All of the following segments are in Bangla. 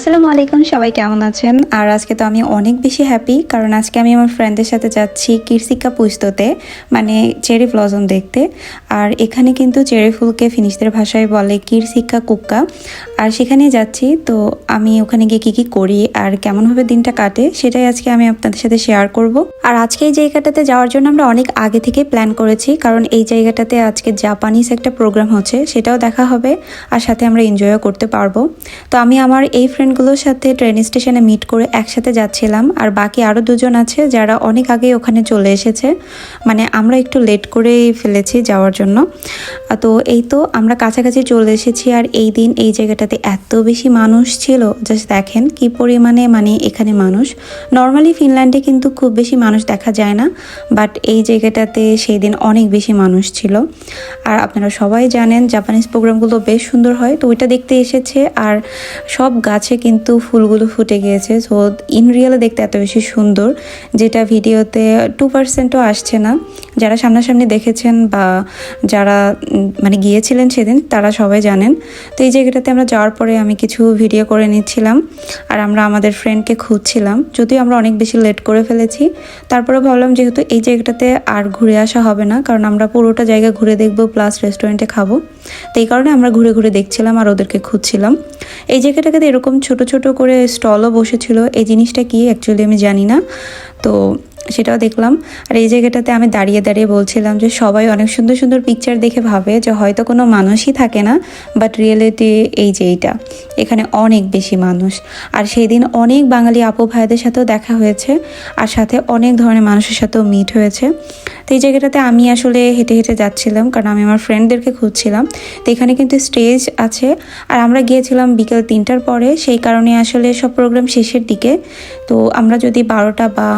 আসসালামু আলাইকুম, সবাই কেমন আছেন? আর আজকে তো আমি অনেক বেশি হ্যাপি কারণ আজকে আমি আমার ফ্রেন্ডদের সাথে যাচ্ছি কিরসিকা পুস্ততে মানে চেরি ব্লজম দেখতে। আর এখানে কিন্তু চেরি ফুলকে ফিনিশদের ভাষায় বলে কিরসিকা কুক্কা আর সেখানে যাচ্ছি, তো আমি ওখানে গিয়ে কী কী করি আর কেমনভাবে দিনটা কাটে, সেটাই আজকে আমি আপনাদের সাথে শেয়ার করব। আর আজকে এই জায়গাটাতে যাওয়ার জন্য আমরা অনেক আগে থেকে প্ল্যান করেছি, কারণ এই জায়গাটাতে আজকে জাপানিজ একটা প্রোগ্রাম হচ্ছে, সেটাও দেখা হবে, আর সাথে আমরা এনজয়ও করতে পারব। তো আমি আমার এই ফ্রেন্ডগুলোর সাথে ট্রেন স্টেশনে মিট করে একসাথে যাচ্ছিলাম। আর বাকি আরও দুজন আছে যারা অনেক আগে ওখানে চলে এসেছে। মানে আমরা একটু লেট করে ফেলেছি যাওয়ার জন্য। তো এই তো আমরা কাছাকাছি চলে এসেছি। আর এই দিন এই জায়গাটাতে এত বেশি মানুষ ছিল। জাস্ট দেখেন কি পরিমাণে মানে এখানে মানুষ। নর্মালি ফিনল্যান্ডে কিন্তু খুব বেশি মানুষ দেখা যায় না। বাট এই জায়গাটাতে সেই দিন অনেক বেশি মানুষ ছিল। আর আপনারা সবাই জানেন জাপানিজ প্রোগ্রামগুলো বেশ সুন্দর হয়। তো ওইটা দেখতে এসেছে। আর সব গাছে কিন্তু ফুলগুলো ফুটে গিয়েছে। সো ইন রিয়েলে দেখতে এত বেশি সুন্দর, যেটা ভিডিওতে টু পার্সেন্টও আসছে না। যারা সামনাসামনি দেখেছেন বা যারা মানে গিয়েছিলেন সেদিন, তারা সবাই জানেন। তো এই জায়গাটাতে আমরা যাওয়ার পরে আমি কিছু ভিডিও করে নিচ্ছিলাম আর আমরা আমাদের ফ্রেন্ডকে খুঁজছিলাম। যদিও আমরা অনেক বেশি লেট করে ফেলেছি। তারপরে ভাবলাম যেহেতু এই জায়গাটাতে আর ঘুরে আসা হবে না, কারণ আমরা পুরোটা জায়গা ঘুরে দেখব প্লাস রেস্টুরেন্টে খাব। তো এই কারণে আমরা ঘুরে ঘুরে দেখছিলাম আর ওদেরকে খুঁজছিলাম। এই জায়গাটাতে এরকম ছোট ছোট করে স্টলও বসেছিল। এই জিনিসটা কি? অ্যাকচুয়ালি আমি জানি না। তো সেটাও দেখলাম। আর এই জায়গাটাতে আমি দাঁড়িয়ে দাঁড়িয়ে বলছিলাম যে সবাই অনেক সুন্দর সুন্দর পিকচার দেখে ভাবে যে হয়তো কোনো মানুষই থাকে না বাট রিয়েলিটি এই যে এইটা। এখানে অনেক বেশি মানুষ। আর সেই দিন অনেক বাঙালি আপু ভাইদের সাথেও দেখা হয়েছে, আর সাথে অনেক ধরনের মানুষের সাথেও মিট হয়েছে। তো এই জায়গাটাতে আমি আসলে হেঁটে হেঁটে যাচ্ছিলাম, কারণ আমি আমার ফ্রেন্ডদেরকে খুঁজছিলাম। তো এখানে কিন্তু স্টেজ আছে, আর আমরা গিয়েছিলাম বিকেল তিনটার পরে, সেই কারণে আসলে সব প্রোগ্রাম শেষের দিকে। তো আমরা যদি বারোটা বা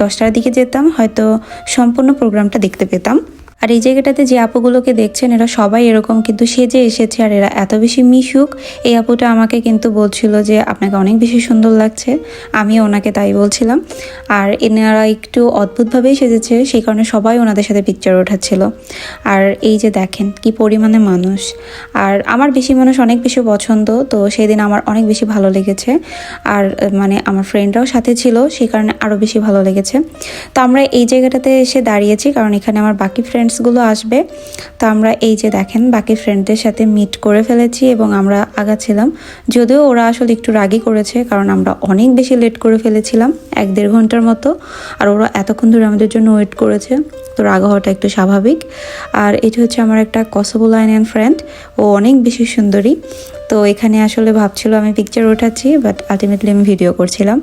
দশটার দিকে যেতাম হয়তো সম্পূর্ণ প্রোগ্রামটা দেখতে পেতাম। আর এই জায়গাটাতে যে আপুগুলোকে দেখছেন, এরা সবাই এরকম, কিন্তু সেজে এসেছে আর এরা এত বেশি মিশুক, এই আপুটা আমাকে কিন্তু বলছিল যে আপনাকে অনেক বেশি সুন্দর লাগছে। আমি ওনাকে তাই বলছিলাম। আর এনারা একটু অদ্ভুতভাবেই সেজেছে, সেই কারণে সবাই ওনাদের সাথে পিকচার ওঠাচ্ছিল। আর এই যে দেখেন, কি পরিমাণে মানুষ। আর আমার বেশি মানুষ অনেক বেশি পছন্দ, তো সেই দিন আমার অনেক বেশি ভালো লেগেছে। আর মানে আমার ফ্রেন্ডরাও সাথে ছিল, সেই কারণে আরও বেশি ভালো লেগেছে। তো আমরা এই জায়গাটাতে এসে দাঁড়িয়েছি, কারণ এখানে আমার বাকি ফ্রেন্ডসগুলো আসবে। তো আমরা এই যে দেখেন, বাকি ফ্রেন্ডদের সাথে মিট করে ফেলেছি এবং আমরা আগাচ্ছিলাম যদিও ওরা আসলে একটু রাগি করেছে, কারণ আমরা অনেক বেশি লেট করে ফেলেছিলাম, এক দেড় ঘণ্টার মতো। আর ওরা এতক্ষণ ধরে আমাদের জন্য ওয়েট করেছে, তো রাগ হওয়াটা একটু স্বাভাবিক। আর এটা হচ্ছে আমার একটা কসবোলাইনিয়ান ফ্রেন্ড ও অনেক বেশি সুন্দরী। তো এখানে আসলে ভাবছিল আমি পিকচার ওঠাচ্ছি বাট আলটিমেটলি আমি ভিডিও করছিলাম।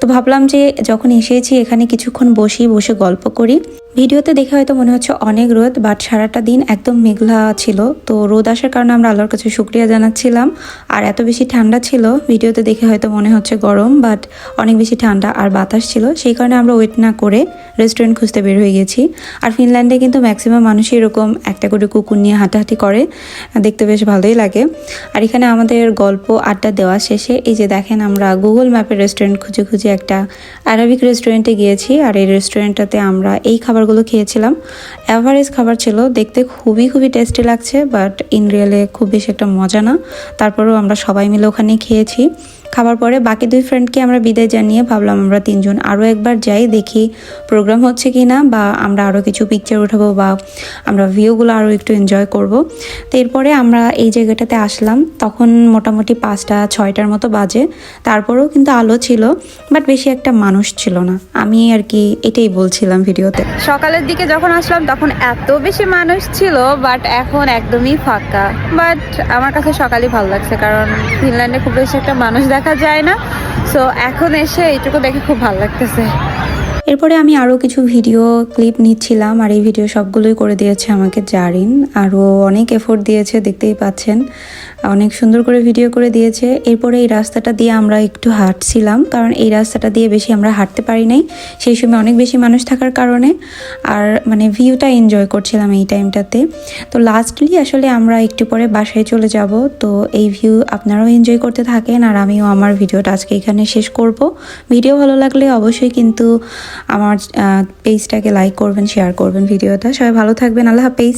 তো ভাবলাম যে যখন এসেছি এখানে কিছুক্ষণ বসি বসে গল্প করি। ভিডিওতে দেখে হয়তো মনে হচ্ছে অনেক রোদ বাট সারাটা দিন একদম মেঘলা ছিল। তো রোদ আসার কারণে আমরা আল্লাহর কাছে শুক্রিয়া জানাচ্ছিলাম। আর এত বেশি ঠান্ডা ছিল, ভিডিওতে দেখে হয়তো মনে হচ্ছে গরম বাট অনেক বেশি ঠান্ডা আর বাতাস ছিল। সেই কারণে আমরা ওয়েট না করে রেস্টুরেন্ট খুঁজতে বের হয়ে গেছি। আর ফিনল্যান্ডে কিন্তু ম্যাক্সিমাম মানুষই এরকম একটা করে কুকুর নিয়ে হাঁটাহাঁটি করে। দেখতে বেশ ভালোই লাগে। আর এখানে আমাদের গল্প, আড্ডা দেওয়া শেষে এই যে দেখেন আমরা গুগল ম্যাপের রেস্টুরেন্ট খুঁজে খুঁজে একটা অ্যারাবিক রেস্টুরেন্টে গিয়েছি আর এই রেস্টুরেন্টটাতে আমরা এই খাবারগুলো খেয়েছিলাম। অ্যাভারেজ খাবার ছিল, দেখতে খুবই খুবই টেস্টি লাগছে বাট ইন রিয়েলে খুব বেশি একটা মজা না। তারপরেও আমরা সবাই মিলে ওখানেই খেয়েছি। খাবার পরে বাকি দুই ফ্রেন্ডকে আমরা বিদায় জানিয়ে ভাবলাম আমরা তিনজন আরও একবার যাই, দেখি প্রোগ্রাম হচ্ছে কি না বা আমরা আরও কিছু পিকচার উঠাবো বা আমরা ভিউগুলো আরও একটু এনজয় করব। তো এরপরে আমরা এই জায়গাটাতে আসলাম, তখন মোটামুটি পাঁচটা, ছয়টার মতো বাজে। তারপরেও কিন্তু আলো ছিল বাট বেশি একটা মানুষ ছিল না। আমি আর কি এটাই বলছিলাম ভিডিওতে। সকালের দিকে যখন আসলাম, তখন এত বেশি মানুষ ছিল বাট এখন একদমই ফাঁকা। বাট আমার কাছে সকালই ভালো লাগছে, কারণ ফিনল্যান্ডে খুব বেশি একটা মানুষ দেখা যায় না। সো এখন এসে এইটুকু দেখে খুব ভালো লাগতেছে। এরপরে আমি আরও কিছু ভিডিও ক্লিপ নিচ্ছিলাম, আর এই ভিডিও সবগুলোই করে দিয়েছে আমাকে জারিন আরও অনেক এফোর্ট দিয়েছে, দেখতেই পাচ্ছেন। অনেক সুন্দর করে ভিডিও করে দিয়েছে। এরপরে এই রাস্তাটা দিয়ে আমরা একটু হাঁটছিলাম, কারণ এই রাস্তাটা দিয়ে বেশি আমরা হাঁটতে পারি নাই। সেই সময় অনেক বেশি মানুষ থাকার কারণে, আর মানে ভিউটা এনজয় করছিলাম এই টাইমটাতে তো লাস্টলি আসলে আমরা একটু পরে বাসায় চলে যাব। তো এই ভিউ আপনারাও এনজয় করতে থাকেন, আর আমিও আমার ভিডিওটা আজকে এখানে শেষ করব। ভিডিও ভালো লাগলে অবশ্যই কিন্তু আমার পেজটাকে লাইক করবেন শেয়ার করবেন ভিডিওটা সবাই ভালো থাকবেন। আল্লাহ হাফেজ।